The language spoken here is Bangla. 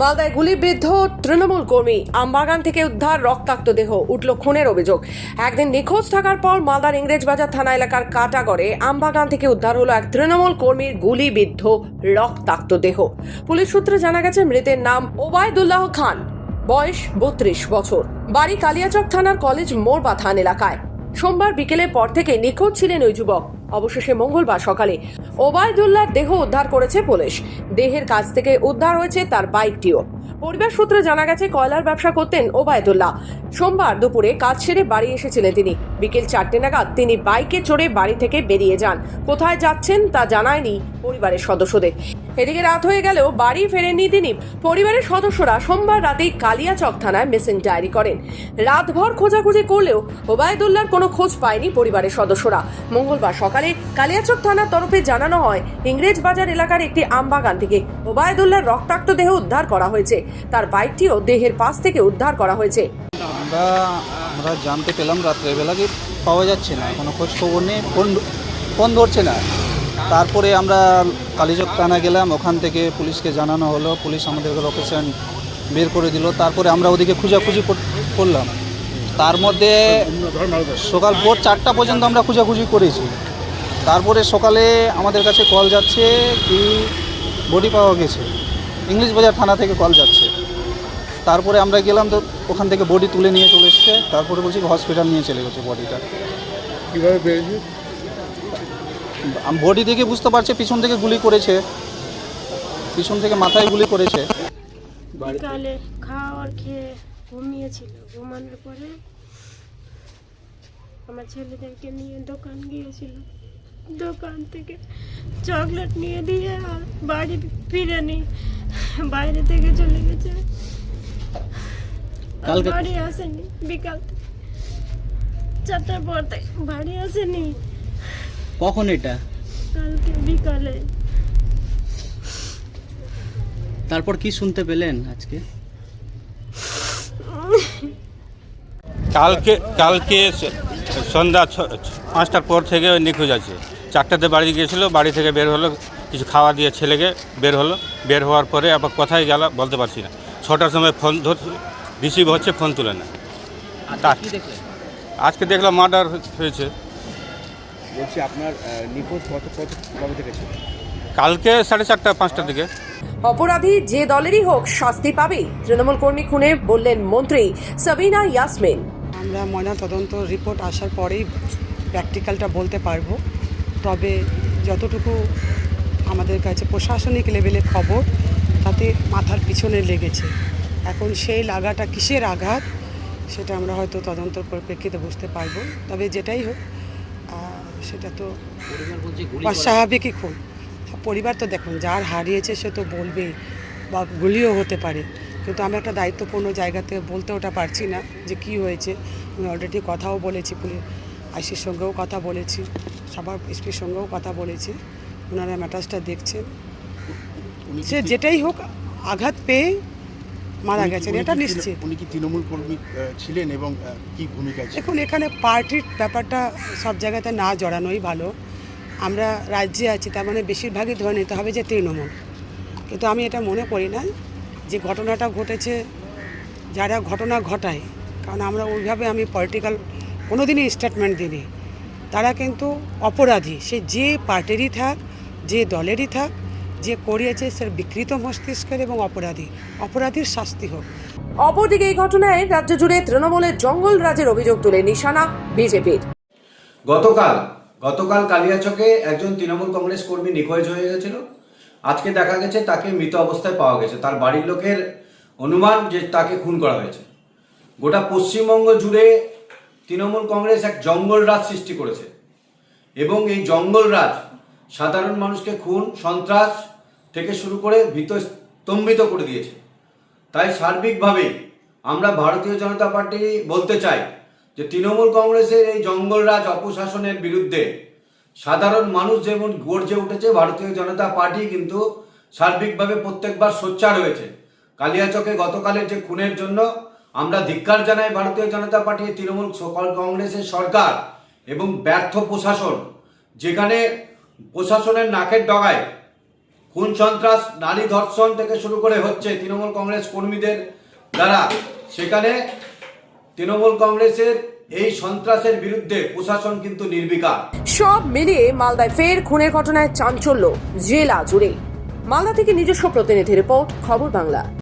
মালদায় গুলিবিদ্ধ তৃণমূল কর্মী আমবাগান থেকে উদ্ধার রক্তাক্ত দেহ, উঠল খুনের অভিযোগ। একদিন নিখোঁজ থাকার পর মালদার ইংরেজবাজার থানা এলাকার কাটাগড়ে আমবাগান থেকে উদ্ধার হলো এক তৃণমূল কর্মীর গুলিবিদ্ধ রক্তাক্ত দেহ। পুলিশ সূত্রে জানা গেছে, মৃতের নাম ওবায়দুল্লাহ খান, বয়স বত্রিশ বছর। বাড়ি কালিয়াচক থানার কলেজ মোড়বা থান এলাকায়। সোমবার বিকেলের পর থেকে নিখোঁজ ছিলেন ওই যুবক। অবশেষে মঙ্গলবার সকালে ওবায়দুল্লার দেহ উদ্ধার করেছে পুলিশ। দেহের কাছ থেকে উদ্ধার হয়েছে তার বাইকটিও। পরিবার সূত্রে জানা গেছে, কয়লার ব্যবসা করতেন ওবায়দুল্লাহ। সোমবার দুপুরে কাজ সেরে বাড়ি এসেছিলেন তিনি। বিকেল চারটে নাগাদ তিনি বাইকে চড়ে বাড়ি থেকে বেরিয়ে যান। কোথায় যাচ্ছেন তা জানায়নি পরিবারের সদস্যদের। এদিকে রাত হয়ে গেলেও বাড়ি ফেরেননি তিনি। পরিবারের সদস্যরা সোমবার রাতেই কালিয়াচক থানায় মিসিং ডায়েরি করেন। রাতভর খোঁজাখুঁজি করলেও ওবায়দুল্লার কোনো খোঁজ পায়নি পরিবারের সদস্যরা। মঙ্গলবার সকালে কালিয়াচক থানার তরফে জানানো হয় ইংরেজ বাজার এলাকার একটি আমবাগান থেকে ওবায়দুল্লার রক্তাক্ত দেহ উদ্ধার করা হয়েছে। তার বাইকটিও দেহের পাশ থেকে উদ্ধার করা হয়েছে। আমরা আমরা জানতে পেলাম রাত্রেবেলা পাওয়া যাচ্ছে না। কোনো খোঁজ খবর নেই, ফোন ফোন ধরছে না। তারপরে আমরা কালীচক থানা গেলাম, ওখান থেকে পুলিশকে জানানো হলো। পুলিশ আমাদেরকে লোকেশন বের করে দিল। তারপরে আমরা ওদিকে খোঁজাখুঁজি কর- করলাম। তার মধ্যে সকাল ভোর চারটা পর্যন্ত আমরা খোঁজাখুঁজি করেছি। তারপরে সকালে আমাদের কাছে কল যাচ্ছে কি বডি পাওয়া গেছে। ইংলিশ বাজার থানা থেকে কল যাচ্ছে। তারপরে আমরা গেলাম তো ওখান থেকে বডি তুলে নিয়ে চলে এসছে। তারপরে বলছি হসপিটাল নিয়ে চলে গেছে বডিটা। কীভাবে বডি দেখে বুঝতে পারছে পিছন থেকে গুলি করেছে। পিছন থেকে মাথায় গুলি করেছে। বিকালে খাওয়ার খেয়ে ঘুমিয়েছিল। ঘুমানোর পরে আমার ছেলেদেরকে নিয়ে দোকান গিয়েছিল। দোকান থেকে চকলেট নিয়ে দিয়ে আর বাড়ি ফিরেনি। বাইরে থেকে চলে গেছে। বাড়ি আসেনি বিকাল চারটার পর থেকে বাড়ি আসেনি। কখন এটা? কালকে বিকালে। তারপর কি শুনতে পেলেন আজকে? কালকে কালকে সন্ধ্যা ছ- পাঁচটার পর থেকে নিখোঁজ আছে। চারটাতে বাড়ি গিয়েছিল বাড়ি থেকে বের হলো কিছু খাওয়া দিয়ে ছেলেকে বের হলো। বের হওয়ার পরে আবার কোথায় গেল বলতে পারছি না। ছটার সময় ফোন ধর রিসিভ হচ্ছে ফোন তুলে না। আজকে দেখলাম মার্ডার হয়েছে। বলছি আপনার নিখোঁজ কত কত কবে থেকে ছিল? কালকে সাড়ে চারটা পাঁচটার দিকে। অপরাধী যে দলেরই হোক শাস্তি পাবে তৃণমূল কর্মী খুনে বললেন মন্ত্রী সাবিনা ইয়াসমিন। আমরা ময়না তদন্ত রিপোর্ট আসার পরেই প্র্যাকটিক্যালটা বলতে পারব। তবে যতটুকু আমাদের কাছে প্রশাসনিক লেভেলে খবর তাতে মাথার পিছনে লেগেছে। এখন সেই লাগাটা কিসের আঘাত সেটা আমরা হয়তো তদন্তর পরিপ্রেক্ষিতে বুঝতে পারব। তবে যেটাই হোক আহ, সেটা তো অস্বাভাবিকই খুন পরিবার তো দেখুন যার হারিয়েছে সে তো বলবেই বা গুলিও হতে পারে। কিন্তু আমি একটা দায়িত্বপূর্ণ জায়গাতে বলতে ওটা পারছি না যে কি হয়েছে। আমি অলরেডি কথাও বলেছি পুলিশ আইসির সঙ্গেও কথা বলেছি সবার এসপির সঙ্গেও কথা বলেছি ওনারা ম্যাটার্সটা দেখছেন। সে যেটাই হোক আঘাত পেয়ে মারা গেছেন এটা নিশ্চিত। উনি কি তৃণমূল কর্মী ছিলেন এবং কি ছিলেন দেখুন এখানে পার্টির ব্যাপারটা সব জায়গাতে না জড়ানোই ভালো। আমরা রাজ্যে আছি তার মানে বেশিরভাগই ধরে নিতে হবে যে তৃণমূল। কিন্তু আমি এটা মনে করি না যে ঘটনাটা ঘটেছে যারা ঘটনা ঘটায় কারণ আমরা ওইভাবে আমি পলিটিক্যাল কোনো দিনই স্টেটমেন্ট দিইনি। তারা কিন্তু অপরাধী সে যে পার্টিরই থাক যে দলেরই থাক যে করিয়েছে সে বিকৃত মস্তিষ্কের এবং অপরাধী। অপরাধীর শাস্তি হোক। অপরদিকে এই ঘটনায় রাজ্য জুড়ে তৃণমূলের জঙ্গল রাজের অভিযোগ তুলে নিশানা বিজেপির। গতকাল গতকাল কালিয়াচকে একজন তৃণমূল কংগ্রেস কর্মী নিখোঁজ হয়ে গেছিল। আজকে দেখা গেছে তাকে মৃত অবস্থায় পাওয়া গেছে। তার বাড়ির লোকের অনুমান যে তাকে খুন করা হয়েছে। গোটা পশ্চিমবঙ্গ জুড়ে তৃণমূল কংগ্রেস এক জঙ্গল রাজ সৃষ্টি করেছে। এবং এই জঙ্গল রাজ সাধারণ মানুষকে খুন, সন্ত্রাস থেকে শুরু করে ভীত স্তম্ভিত করে দিয়েছে। তাই সার্বিকভাবে আমরা ভারতীয় জনতা পার্টি বলতে চাই যে তৃণমূল কংগ্রেসের এই জঙ্গলরাজ অপশাসনের বিরুদ্ধে সাধারণ মানুষ যেমন গর্জে উঠেছে, ভারতীয় জনতা পার্টি কিন্তু সার্বিকভাবে প্রত্যেকবার সোচ্চার হয়েছে। কালিয়াচকে গতকালের যে খুনের জন্য আমরা ধিক্কার জানাই ভারতীয় জনতা পার্টি তৃণমূল কংগ্রেসের সরকার এবং ব্যর্থ প্রশাসন, যেখানে প্রশাসনের নাকের ডগায় খুন সন্ত্রাস, নারী ধর্ষণ থেকে শুরু করে হচ্ছে তৃণমূল কংগ্রেস কর্মীদের দ্বারা। সেখানে তৃণমূল কংগ্রেসের এই সন্ত্রাসের বিরুদ্ধে প্রশাসন কিন্তু নির্বিকার। সব মিলিয়ে মালদায় ফের খুনের ঘটনায় চাঞ্চল্য, জেলা জুড়ে মালদা থেকে নিজস্ব প্রতিনিধি রিপোর্ট, খবর বাংলা।